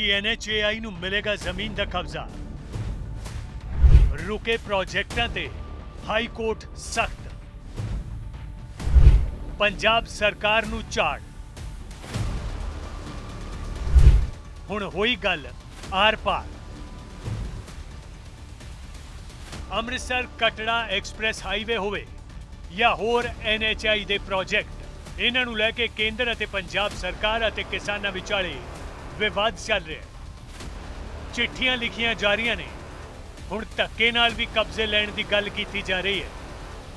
ਕਿ ਐਨਐਚਏਆਈ ਨੂੰ ਮਿਲੇਗਾ ਜ਼ਮੀਨ ਦਾ ਕਬਜ਼ਾ। ਰੁਕੇ ਪ੍ਰੋਜੈਕਟਾਂ ਤੇ ਹਾਈ ਕੋਰਟ ਸਖਤ। ਪੰਜਾਬ ਸਰਕਾਰ ਨੂੰ ਝਾੜ। ਹੁਣ ਹੋਈ ਗੱਲ ਆਰ ਪਾਰ। ਅੰਮ੍ਰਿਤਸਰ ਕਟੜਾ ਐਕਸਪ੍ਰੈਸ ਹਾਈਵੇ ਹੋਵੇ ਜਾਂ ਹੋਰ ਐਨਐਚਆਈ ਦੇ ਪ੍ਰੋਜੈਕਟ ਇਹਨਾਂ ਨੂੰ ਲੈ ਕੇ ਕੇਂਦਰ ਅਤੇ ਪੰਜਾਬ ਸਰਕਾਰ ਅਤੇ ਕਿਸਾਨਾਂ ਵਿਚਾਲੇ ਵਿਵਾਦ ਚੱਲ ਰਿਹਾ ਹੈ। ਚਿੱਠੀਆਂ ਲਿਖੀਆਂ ਜਾ ਰਹੀਆਂ ਨੇ। ਹੁਣ ਧੱਕੇ ਨਾਲ ਵੀ ਕਬਜ਼ੇ ਲੈਣ ਦੀ ਗੱਲ ਕੀਤੀ ਜਾ ਰਹੀ ਹੈ।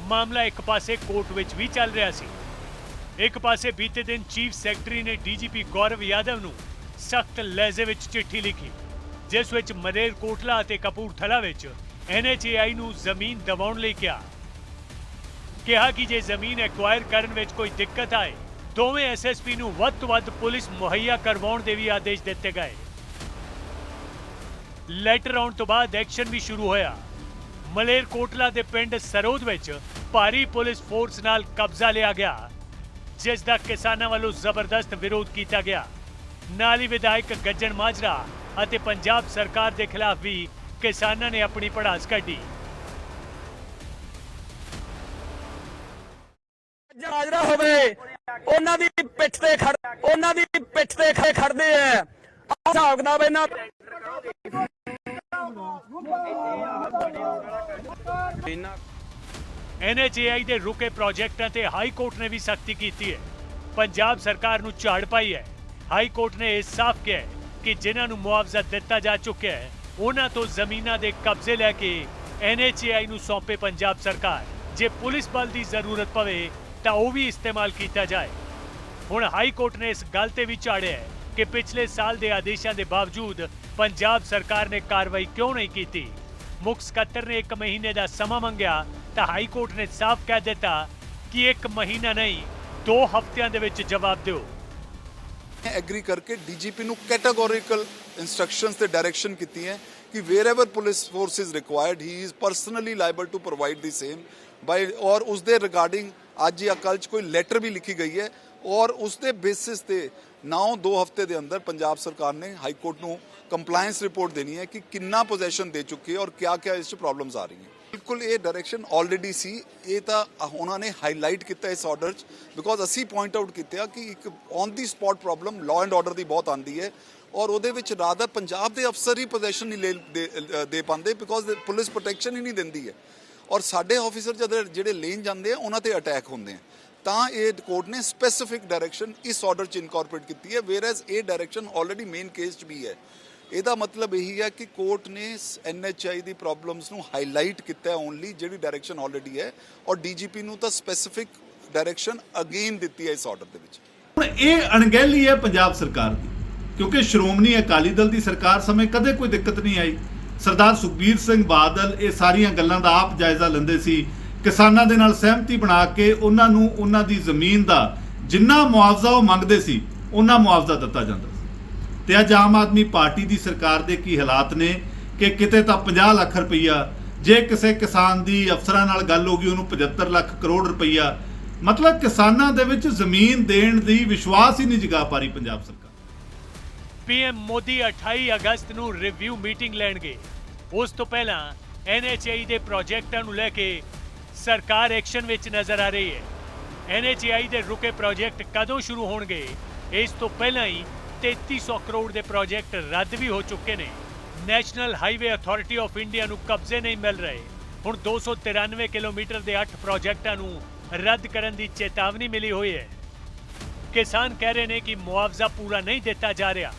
ਮਾਮਲਾ ਇੱਕ ਪਾਸੇ ਕੋਰਟ ਵਿੱਚ ਵੀ ਚੱਲ ਰਿਹਾ ਸੀ। ਇੱਕ ਪਾਸੇ ਬੀਤੇ ਦਿਨ ਚੀਫ ਸੈਕਟਰੀ ਨੇ D G P Gaurav Yadav ਨੂੰ ਸਖਤ ਲਹਿਜ਼ੇ ਵਿੱਚ ਚਿੱਠੀ ਲਿਖੀ, ਜਿਸ ਵਿੱਚ ਮਰੇਰ ਕੋਟਲਾ ਅਤੇ ਕਪੂਰਥਲਾ ਵਿੱਚ ਐਨਐਚਏਆਈ ਨੂੰ ਜ਼ਮੀਨ ਦਿਵਾਉਣ ਲਈ ਕਿਹਾ। ਕਿਹਾ ਕਿ ਜੇ ਜ਼ਮੀਨ ਐਕਵਾਇਰ ਕਰਨ ਵਿੱਚ ਕੋਈ ਦਿੱਕਤ ਆਏ ਦੋਵੇਂ ਐਸਐਸਪੀ ਨੂੰ ਵੱਧ ਤੋਂ ਵੱਧ ਪੁਲਿਸ ਮੁਹੱਈਆ ਕਰਵਾਉਣ ਦੇ ਵੀ ਆਦੇਸ਼ ਦਿੱਤੇ ਗਏ। ਲੈਟਰ ਆਉਣ ਤੋਂ ਬਾਅਦ ਐਕਸ਼ਨ ਵੀ ਸ਼ੁਰੂ ਹੋਇਆ। ਮਲੇਰ ਕੋਟਲਾ ਦੇ ਪਿੰਡ ਸਰੋਦ ਵਿੱਚ ਭਾਰੀ ਪੁਲਿਸ ਫੋਰਸ ਨਾਲ ਕਬਜ਼ਾ ਲਿਆ ਗਿਆ, ਜਿਸ ਦਾ ਕਿਸਾਨਾਂ ਵੱਲੋਂ ਜ਼ਬਰਦਸਤ ਵਿਰੋਧ ਕੀਤਾ ਗਿਆ। ਨਾਲ ਹੀ ਵਿਧਾਇਕ ਗੱਜਣ ਮਾਜਰਾ ਅਤੇ ਪੰਜਾਬ ਸਰਕਾਰ ਦੇ ਖਿਲਾਫ ਵੀ ਕਿਸਾਨਾਂ ਨੇ ਆਪਣੀ ਪੜਾਸ ਕੱਢੀ। ਹਾਜ਼ਰਾ ਹੋਵੇ ਉਹਨਾਂ ਦੀ ਪਿੱਠ ਤੇ ਖੜ ਉਹਨਾਂ ਦੀ ਪਿੱਠ ਤੇ ਖੜੇ ਖੜਦੇ ਆ। ਹਿਸਾਬ ਕਿਤਾਬ ਇਹਨਾਂ ਐਨਐਚਏਆਈ ਦੇ ਰੁਕੇ ਪ੍ਰੋਜੈਕਟਾਂ ਤੇ ਹਾਈ ਕੋਰਟ ਨੇ ਵੀ ਸਖਤੀ ਕੀਤੀ ਹੈ। ਪੰਜਾਬ ਸਰਕਾਰ ਨੂੰ ਝਾੜ ਪਾਈ ਹੈ। ਹਾਈ ਕੋਰਟ ਨੇ ਇਹ ਸਾਫ਼ ਕਿਹਾ ਕਿ ਜਿਨ੍ਹਾਂ ਨੂੰ ਮੁਆਵਜ਼ਾ ਦਿੱਤਾ ਜਾ ਚੁੱਕਿਆ ਹੈ, ਉਹਨਾਂ ਤੋਂ ਜ਼ਮੀਨਾਂ ਦੇ ਕਬਜ਼ੇ ਲੈ ਕੇ ਐਨਐਚਏਆਈ ਨੂੰ ਸੌਂਪੇ ਪੰਜਾਬ ਸਰਕਾਰ। ਜੇ ਪੁਲਿਸ ਬਲ ਦੀ ਜ਼ਰੂਰਤ ਪਵੇ ਤਾਂ ਉਹ ਵੀ ਇਸਤੇਮਾਲ ਕੀਤਾ ਜਾਏ। ਹੁਣ ਹਾਈ ਕੋਰਟ ਨੇ ਇਸ ਗੱਲ ਤੇ ਵੀ ਝਾੜਿਆ ਹੈ ਕਿ ਪਿਛਲੇ ਸਾਲ ਦੇ ਆਦੇਸ਼ਾਂ ਦੇ ਬਾਵਜੂਦ ਪੰਜਾਬ ਸਰਕਾਰ ਨੇ ਕਾਰਵਾਈ ਕਿਉਂ ਨਹੀਂ ਕੀਤੀ? ਮੁੱਖ ਸਕੱਤਰ ਨੇ 1 ਮਹੀਨੇ ਦਾ ਸਮਾਂ ਮੰਗਿਆ ਤਾਂ ਹਾਈ ਕੋਰਟ ਨੇ ਸਾਫ਼ ਕਹਿ ਦਿੱਤਾ ਕਿ 1 ਮਹੀਨਾ ਨਹੀਂ 2 ਹਫ਼ਤਿਆਂ ਦੇ ਵਿੱਚ ਜਵਾਬ ਦਿਓ। ਐਗਰੀ ਕਰਕੇ ਡੀਜੀਪੀ ਨੂੰ ਕੈਟਾਗੋਰੀਕਲ ਇਨਸਟਰਕਸ਼ਨਸ ਤੇ ਡਾਇਰੈਕਸ਼ਨ ਕੀਤੀ ਹੈ ਕਿ wherever police force is required he is personally liable to provide the same by, ਔਰ ਉਸ ਦੇ ਰਿਗਾਰਡਿੰਗ ਅੱਜ ਜਾਂ ਕੱਲ੍ਹ 'ਚ ਕੋਈ ਲੈਟਰ ਵੀ ਲਿਖੀ ਗਈ ਹੈ, ਔਰ ਉਸ ਦੇ ਬੇਸਿਸ ਤੇ ਨਾਓ 2 ਹਫ਼ਤੇ ਦੇ ਅੰਦਰ ਪੰਜਾਬ ਸਰਕਾਰ ਨੇ ਹਾਈ ਕੋਰਟ ਨੂੰ ਕੰਪਲਾਈਂਸ ਰਿਪੋਰਟ ਦੇਣੀ ਹੈ ਕਿ ਕਿੰਨਾ ਪੋਜੀਸ਼ਨ ਦੇ ਚੁੱਕੀ ਹੈ ਔਰ ਕਿਆ ਕਿਆ ਇਸ 'ਚ ਪ੍ਰੋਬਲਮਸ ਆ ਰਹੀਆਂ। ਬਿਲਕੁਲ ਇਹ ਡਾਇਰੈਕਸ਼ਨ ਆਲਰੇਡੀ ਸੀ। ਇਹ ਤਾਂ ਉਹਨਾਂ ਨੇ ਹਾਈਲਾਈਟ ਕੀਤਾ ਇਸ ਆਰਡਰ 'ਚ ਬਿਕੋਜ਼ ਅਸੀਂ ਪੁਆਇੰਟ ਆਊਟ ਕੀਤਾ ਕਿ ਇੱਕ on the spot problem law and order ਦੀ ਬਹੁਤ ਆਂਦੀ ਹੈ ਔਰ ਉਹਦੇ ਵਿੱਚ ਰਾਦਰ ਪੰਜਾਬ ਦੇ ਅਫਸਰ ਹੀ ਪੋਜੀਸ਼ਨ ਨਹੀਂ ਦੇ ਪਾਉਂਦੇ ਬਿਕੋਜ਼ ਪੁਲਿਸ ਪ੍ਰੋਟੈਕਸ਼ਨ ਹੀ ਨਹੀਂ ਦਿੰਦੀ ਹੈ। ਔਰ ਸਾਡੇ ਆਫੀਸਰ ਜਦ ਜਿਹੜੇ ਲੇਨ ਜਾਂਦੇ ਆ, ਉਹਨਾਂ ਤੇ ਅਟੈਕ ਹੁੰਦੇ ਆ। ਤਾਂ ਇਹ ਕੋਰਟ ਨੇ ਸਪੈਸੀਫਿਕ ਡਾਇਰੈਕਸ਼ਨ ਇਸ ਆਰਡਰ 'ਚ ਇਨਕੋਰਪੋਰੇਟ ਕੀਤੀ ਹੈ ਵੇਅਰਐਸ ਇਹ ਡਾਇਰੈਕਸ਼ਨ ਆਲਰੇਡੀ ਮੇਨ ਕੇਸ 'ਚ ਵੀ ਹੈ। ਇਹਦਾ ਮਤਲਬ ਇਹੀ ਹੈ ਕਿ ਕੋਰਟ ਨੇ ਐਨਐਚਆਈ ਦੀ ਪ੍ਰੋਬਲਮਸ ਨੂੰ ਹਾਈਲਾਈਟ ਕੀਤਾ ਹੈ ਓਨਲੀ ਜਿਹੜੀ ਡਾਇਰੈਕਸ਼ਨ ਆਲਰੇਡੀ ਹੈ। ਔਰ ਡੀਜੀਪੀ ਨੂੰ ਤਾਂ ਸਪੈਸੀਫਿਕ ਡਾਇਰੈਕਸ਼ਨ ਅਗੇਨ ਦਿੱਤੀ ਹੈ ਇਸ ਆਰਡਰ ਦੇ ਵਿੱਚ। ਹੁਣ ਇਹ ਅਣਗਹਿਲੀ ਹੈ ਪੰਜਾਬ ਸਰਕਾਰ ਦੀ, ਕਿਉਂਕਿ ਸ਼੍ਰੋਮਣੀ ਅਕਾਲੀ ਦਲ ਦੀ ਸਰਕਾਰ ਸਮੇਂ ਕਦੇ ਕੋਈ ਦਿੱਕਤ ਨਹੀਂ ਆਈ। ਸਰਦਾਰ ਸੁਖਬੀਰ ਸਿੰਘ ਬਾਦਲ ਇਹ ਸਾਰੀਆਂ ਗੱਲਾਂ ਦਾ ਆਪ ਜਾਇਜ਼ਾ ਲੈਂਦੇ ਸੀ। ਕਿਸਾਨਾਂ ਦੇ ਨਾਲ ਸਹਿਮਤੀ ਬਣਾ ਕੇ ਉਹਨਾਂ ਨੂੰ ਉਹਨਾਂ ਦੀ ਜ਼ਮੀਨ ਦਾ ਜਿੰਨਾ ਮੁਆਵਜ਼ਾ ਉਹ ਮੰਗਦੇ ਸੀ, ਉਹਨਾਂ ਮੁਆਵਜ਼ਾ ਦਿੱਤਾ ਜਾਂਦਾ ਸੀ। ਤੇ ਅੱਜ ਆਮ ਆਦਮੀ ਪਾਰਟੀ ਦੀ ਸਰਕਾਰ ਦੇ ਕੀ ਹਾਲਾਤ ਨੇ ਕਿ ਕਿਤੇ ਤਾਂ 50 ਲੱਖ ਰੁਪਈਆ, ਜੇ ਕਿਸੇ ਕਿਸਾਨ ਦੀ ਅਫਸਰਾਂ ਨਾਲ ਗੱਲ ਹੋ ਗਈ, ਉਹਨੂੰ 75 ਲੱਖ ਕਰੋੜ ਰੁਪਈਆ, ਮਤਲਬ ਕਿਸਾਨਾਂ ਦੇ ਵਿੱਚ ਜ਼ਮੀਨ ਦੇਣ ਦੀ ਵਿਸ਼ਵਾਸ ਹੀ ਨਹੀਂ ਜਗਾ ਪਾ ਰਹੀ ਪੰਜਾਬ ਸਰਕਾਰ। ਪੀਐਮ ਮੋਦੀ 28 ਅਗਸਤ ਨੂੰ ਰਿਵਿਊ ਮੀਟਿੰਗ ਲੈਣਗੇ। ਉਸ ਤੋਂ ਪਹਿਲਾਂ ਐਨਐਚਆਈ ਦੇ ਪ੍ਰੋਜੈਕਟਾਂ ਨੂੰ ਲੈ ਕੇ ਸਰਕਾਰ ਐਕਸ਼ਨ ਵਿੱਚ ਨਜ਼ਰ ਆ ਰਹੀ ਹੈ। ਐਨਐਚਆਈ ਦੇ ਰੁਕੇ ਪ੍ਰੋਜੈਕਟ ਕਦੋਂ ਸ਼ੁਰੂ ਹੋਣਗੇ? ਇਸ ਤੋਂ ਪਹਿਲਾਂ ਹੀ 3300 ਕਰੋੜ ਦੇ ਪ੍ਰੋਜੈਕਟ ਰੱਦ ਵੀ ਹੋ ਚੁੱਕੇ ਨੇ। National highway authority of India ਨੂੰ ਕਬਜ਼ੇ ਨਹੀਂ ਮਿਲ ਰਹੇ। ਹੁਣ 293 ਕਿਲੋਮੀਟਰ ਦੇ 8 ਪ੍ਰੋਜੈਕਟਾਂ ਨੂੰ ਰੱਦ ਕਰਨ ਦੀ ਚੇਤਾਵਨੀ ਮਿਲੀ ਹੋਈ ਹੈ। ਕਿਸਾਨ ਕਹਿ ਰਹੇ ਨੇ ਕਿ ਮੁਆਵਜ਼ਾ ਪੂਰਾ ਨਹੀਂ ਦਿੱਤਾ ਜਾ ਰਿਹਾ।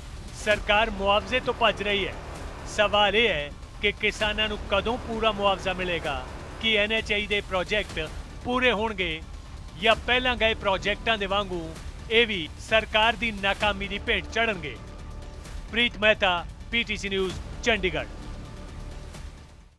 ਸਰਕਾਰ ਮੁਆਵਜ਼ੇ ਤੋਂ ਭੱਜ ਰਹੀ ਹੈ। ਸਵਾਲ ਇਹ ਹੈ ਕਿ ਕਿਸਾਨਾਂ ਨੂੰ ਕਦੋਂ ਪੂਰਾ ਮੁਆਵਜ਼ਾ ਮਿਲੇਗਾ? ਕਿ ਐਨਐਚਆਈ ਦੇ ਪ੍ਰੋਜੈਕਟ ਪੂਰੇ ਹੋਣਗੇ ਜਾਂ ਪਹਿਲਾਂ ਗਏ ਪ੍ਰੋਜੈਕਟਾਂ ਦੇ ਵਾਂਗੂ ਇਹ ਵੀ ਸਰਕਾਰ ਦੀ ਨਾਕਾਮੀ ਦੀ ਭੇਟ ਚੜਨਗੇ ਪ੍ਰੀਤ ਮਹਿਤਾ ਪੀਟੀਸੀ ਨਿਊਜ਼ ਚੰਡੀਗੜ੍ਹ।